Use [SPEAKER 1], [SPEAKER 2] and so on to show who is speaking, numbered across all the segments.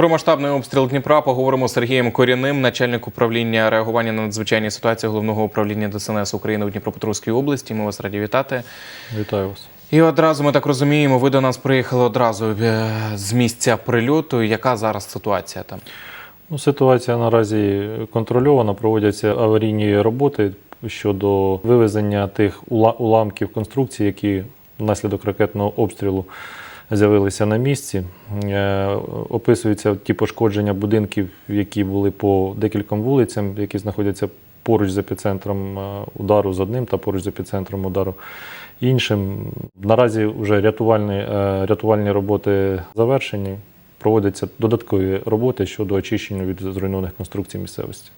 [SPEAKER 1] Про масштабний обстріл Дніпра поговоримо з Сергієм Корінним, начальник управління реагування на надзвичайні ситуації головного управління ДСНС України у Дніпропетровській області. Ми вас раді вітати.
[SPEAKER 2] Вітаю вас.
[SPEAKER 1] І одразу ми так розуміємо, ви до нас приїхали одразу е, з місця прильоту. Яка зараз ситуація там?
[SPEAKER 2] Ну, ситуація наразі контрольована. Проводяться аварійні роботи щодо вивезення тих ула- уламків конструкцій, які внаслідок ракетного обстрілу з'явилися на місці. Е, Описуються ті пошкодження будинків, які були по декільком вулицям, які знаходяться поруч з епіцентром е, удару з одним та поруч з епіцентром удару іншим. Наразі вже рятувальні, е, рятувальні роботи завершені. Проводяться додаткові роботи щодо очищення від зруйнованих конструкцій місцевості.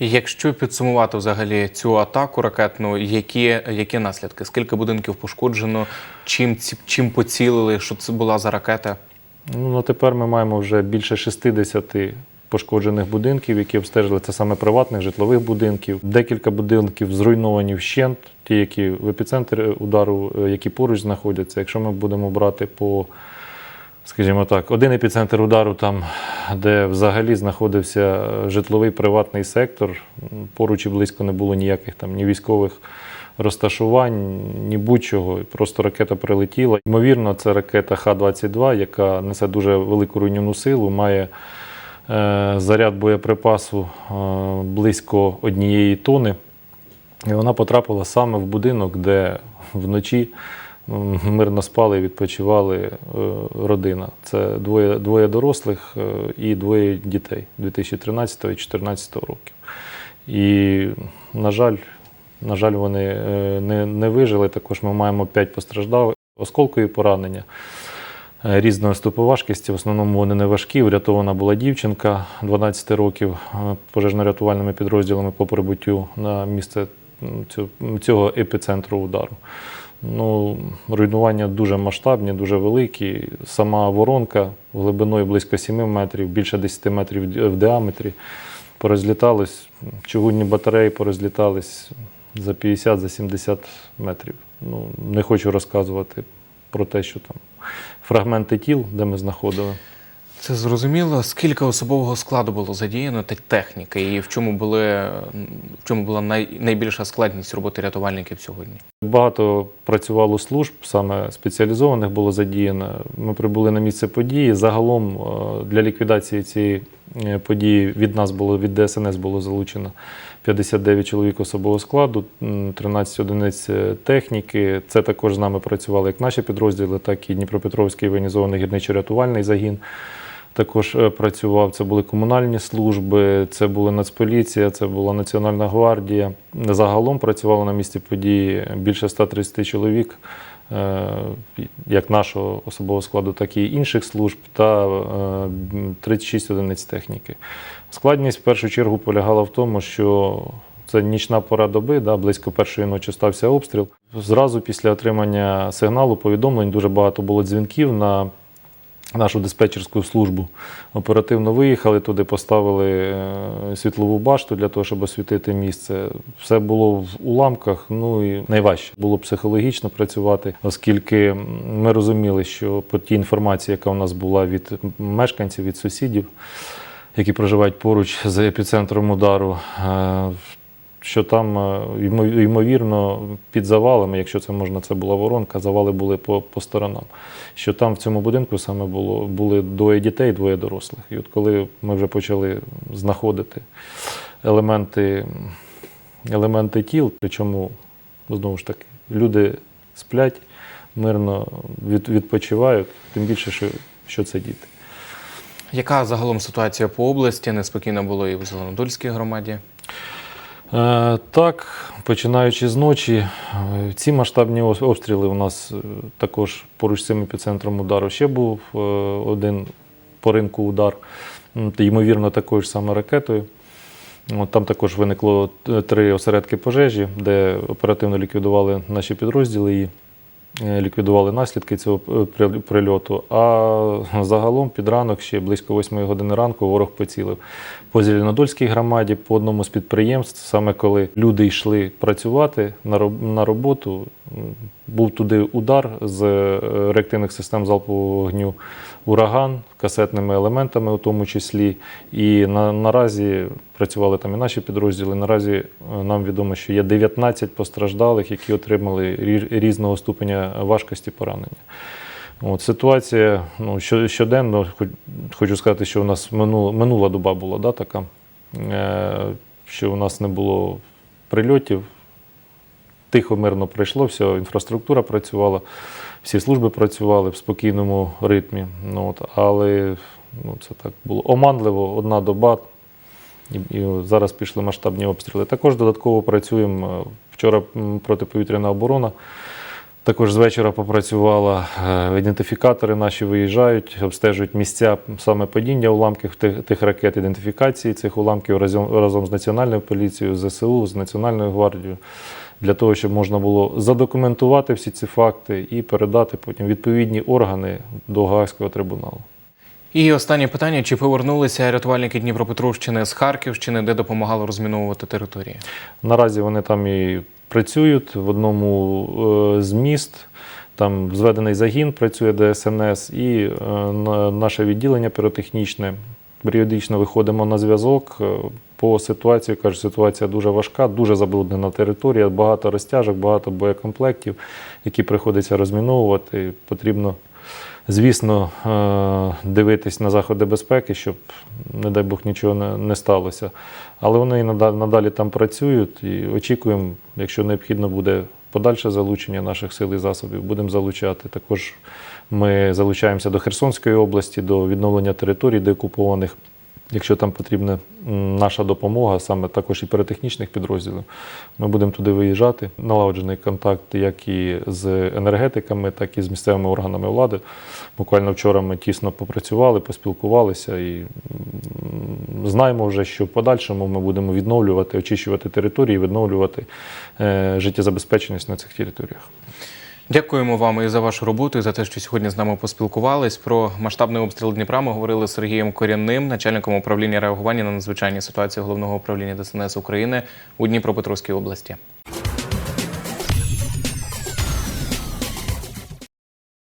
[SPEAKER 1] Якщо підсумувати взагалі цю атаку ракетну, які, які наслідки? Скільки будинків пошкоджено? Чим, чим поцілили? Що це була за ракета?
[SPEAKER 2] Ну, на тепер ми маємо вже більше 60 пошкоджених будинків, які обстежили це саме приватних житлових будинків. Декілька будинків зруйновані вщент, ті, які в епіцентрі удару, е, які поруч знаходяться. Якщо ми будемо брати по, скажімо так, один епіцентр удару, там, де взагалі знаходився е, житловий приватний сектор, поруч і близько не було ніяких там ні військових розташувань, ні будь-чого. Просто ракета прилетіла. Ймовірно, це ракета Х-22, яка несе дуже велику руйнівну силу, має е, заряд боєприпасу е, близько однієї тони. І вона потрапила саме в будинок, де вночі мирно спали і відпочивали е, родина. Це двоє, двоє дорослих е, і двоє дітей 2013 і 2014 років. І, на жаль, на жаль, вони е, не, не вижили. Також ми маємо 5 постраждалих. Осколкові поранення різної ступоважкості. В основному вони не важкі. Врятована була дівчинка 12 років пожежно-рятувальними підрозділами по прибуттю на місце цього епіцентру удару. Ну, руйнування дуже масштабні, дуже великі. Сама воронка глибиною близько 7 метрів, більше 10 метрів в діаметрі. Порозлітались, чугунні батареї порозлітались за 50 за 70 метрів. Ну, не хочу розказувати про те, що там фрагменти тіл, де ми знаходили.
[SPEAKER 1] Це зрозуміло. Скільки особового складу було задіяно та техніки, і в чому були в чому була най, найбільша складність роботи рятувальників сьогодні?
[SPEAKER 2] Багато працювало служб, саме спеціалізованих було задіяно. Ми прибули на місце події. Загалом е, для ліквідації цієї е, події від нас було від ДСНС було залучено 59 чоловік особового складу, м, 13 одиниць е, техніки. Це також з нами працювали як наші підрозділи, так і Дніпропетровський воєнізований гірничо-рятувальний загін. Також е, працював. Це були комунальні служби, це була Нацполіція, це була Національна гвардія. Загалом працювало на місці події більше 130 чоловік, е, як нашого особового складу, так і інших служб, та е, 36 одиниць техніки. Складність в першу чергу полягала в тому, що це нічна пора доби, да, близько першої ночі стався обстріл. Зразу після отримання сигналу повідомлень дуже багато було дзвінків на нашу диспетчерську службу. Оперативно виїхали туди, поставили е, світлову башту для того, щоб освітити місце. Все було в уламках. Ну і найважче було психологічно працювати, оскільки ми розуміли, що по тій інформації, яка у нас була від мешканців, від сусідів, які проживають поруч з епіцентром удару. Що там, е, ймовірно, під завалами, якщо це можна, це була воронка, завали були по, по сторонам. Що там в цьому будинку саме було, були двоє дітей, двоє дорослих. І от коли ми вже почали знаходити елементи, елементи тіл, причому, знову ж таки, люди сплять, мирно від, відпочивають, тим більше, що, що це діти.
[SPEAKER 1] Яка загалом ситуація по області? Неспокійно було і в Зеленодольській громаді.
[SPEAKER 2] Е, Так, починаючи з ночі, е, ці масштабні обстріли у нас е, також поруч з цим епіцентром удару ще був один по ринку удар, ймовірно, такою ж саме ракетою. Там також виникло три осередки пожежі, де оперативно ліквідували наші підрозділи і ліквідували наслідки цього е, прильоту. А загалом під ранок, ще близько 8 години ранку, ворог поцілив по Зеленодольській громаді, по одному з підприємств, саме коли люди йшли працювати на роб- на роботу, Був туди удар з е, реактивних систем залпового вогню ураган, касетними елементами, у тому числі. І на, наразі працювали там і наші підрозділи. Наразі е, нам відомо, що є 19 постраждалих, які отримали різного ступеня важкості поранення. От, ситуація ну, що- щоденно, хоч- хочу сказати, що у нас минула, минула доба була да, така, е, що у нас не було прильотів. Тихо, мирно пройшло, все, інфраструктура працювала, всі служби працювали в спокійному ритмі. Ну, от, але ну, це так було оманливо, одна доба, і, і зараз пішли масштабні обстріли. Також додатково працюємо. Вчора протиповітряна оборона. Також з вечора попрацювала. Е, Ідентифікатори наші виїжджають, обстежують місця саме падіння уламків тих, тих ракет, ідентифікації цих уламків разом, разом з Національною поліцією, ЗСУ, з Національною гвардією, для того, щоб можна було задокументувати всі ці факти і передати потім відповідні органи до Гаазького трибуналу.
[SPEAKER 1] І останнє питання: чи повернулися рятувальники Дніпропетровщини з Харківщини, де допомагали розміновувати території?
[SPEAKER 2] Наразі вони там і працюють в одному е, з міст. Там зведений загін працює ДСНС і е, наше відділення піротехнічне. Періодично виходимо на зв'язок е, по ситуації. Кажуть, ситуація дуже важка, дуже забруднена територія, багато розтяжок, багато боєкомплектів, які приходиться розміновувати. Потрібно, звісно, е, дивитись на заходи безпеки, щоб, не дай Бог, нічого не, не сталося. Але вони і надалі там працюють і очікуємо, якщо необхідно буде подальше залучення наших сил і засобів, будемо залучати. Також ми залучаємося до Херсонської області, до відновлення територій деокупованих. Якщо там потрібна наша допомога, саме також і піротехнічних підрозділів, ми будемо туди виїжджати. Налагоджений контакт як і з енергетиками, так і з місцевими органами влади. Буквально вчора ми тісно попрацювали, поспілкувалися і знаємо вже, що в подальшому ми будемо відновлювати, очищувати території, відновлювати е, життєзабезпеченість на цих територіях.
[SPEAKER 1] Дякуємо вам і за вашу роботу, і за те, що сьогодні з нами поспілкувались. Про масштабний обстріл Дніпра ми говорили з Сергієм Корянним, начальником управління реагування на надзвичайні ситуації головного управління ДСНС України у Дніпропетровській області.